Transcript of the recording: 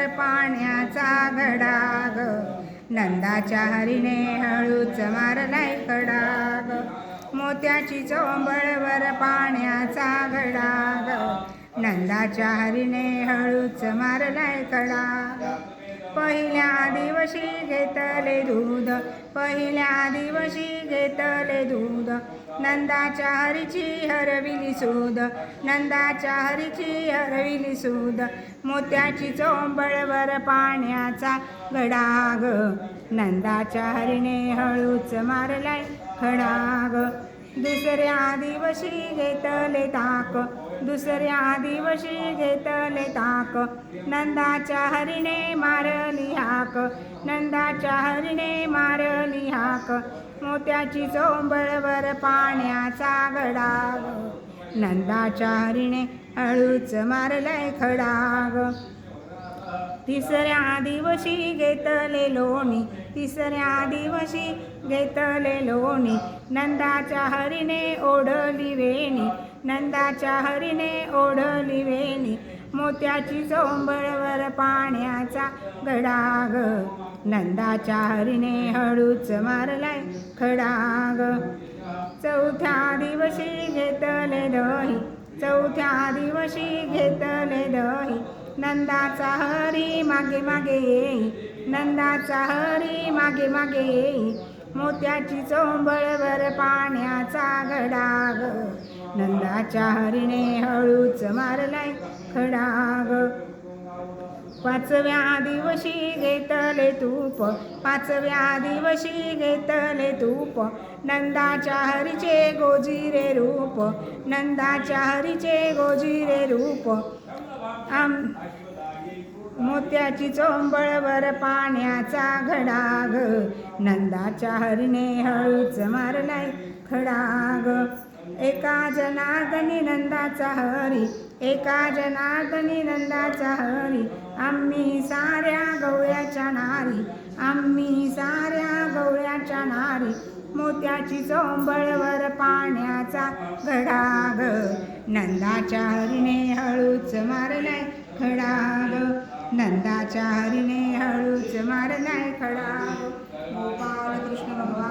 वर पाण्याचा घडाग नंदाच्या हरीने हळूच मारलाय कडाग. मोत्याची चोंबळवर पाण्याचा घडाग नंदाच्या हरीने हळूच मारलाय कडाग. पहिल्या दिवशी घेतले दूध पहिल्या दिवशी घेतले दूध. नंदाच्या हरीची हरविली सूद नंदाच्या हरीची हरविली सूद. मोत्याची चोंबळवर पाण्याचा गडाग. नंदाच्या हरीने हळूच मारलाय खडाग. दुसऱ्या दिवशी घेतले ताक दुसऱ्या दिवशी घेतले ताक. नंदाच्या हरिणे मारली हाक नंदाच्या हरिणे मारली हाक. मोत्याची चोंबळवर पाण्याचा गडाग नंदाच्या हरिणे हळूच मारलाय खडाग. तिसऱ्या दिवशी घेतले लोणी तिसऱ्या दिवशी घेतले लोणी नंदाच्या हरीने ओढली वेणी नंदाच्या हरीने ओढली वेणी मोत्याची चोंबळवर पाण्याचा गडाग. नंदाच्या हरीने हळूच मारलाय खडाग. चौथ्या दिवशी घेतले दही चौथ्या दिवशी घेतले दही. नंदाचा हरी मागे मागे येई नंदाचा हरी मागे मागे येई. मोत्याची चोंबळवर पाण्याचा घडाग नंदाच्या हरीने हळूच मारलाय खडाग. पाचव्या दिवशी घेतले तूप पाचव्या दिवशी घेतले तूप. नंदाच्या हरीचे गोजिरे रूप नंदाच्या हरीचे गोजिरे रूप. आम मोत्याची चोंबळवर पाण्याचा घडाग. नंदाच्या हरीने हळूच मारलाय खडाग. एका जनागनी नंदाचा हरी एका जनागनी नंदाचा हरी. आम्ही साऱ्या गवळ्याच्या नारी आम्ही साऱ्या गवळ्याच्या नारी. मोत्याची चोंबळवर पाण्याचा घडाग. नंदाच्या हरीने हळूच मारलाय खडाग. नंदाच्या हरीने हळूच मारलाय खड़ा. गोपाळ कृष्ण भगवान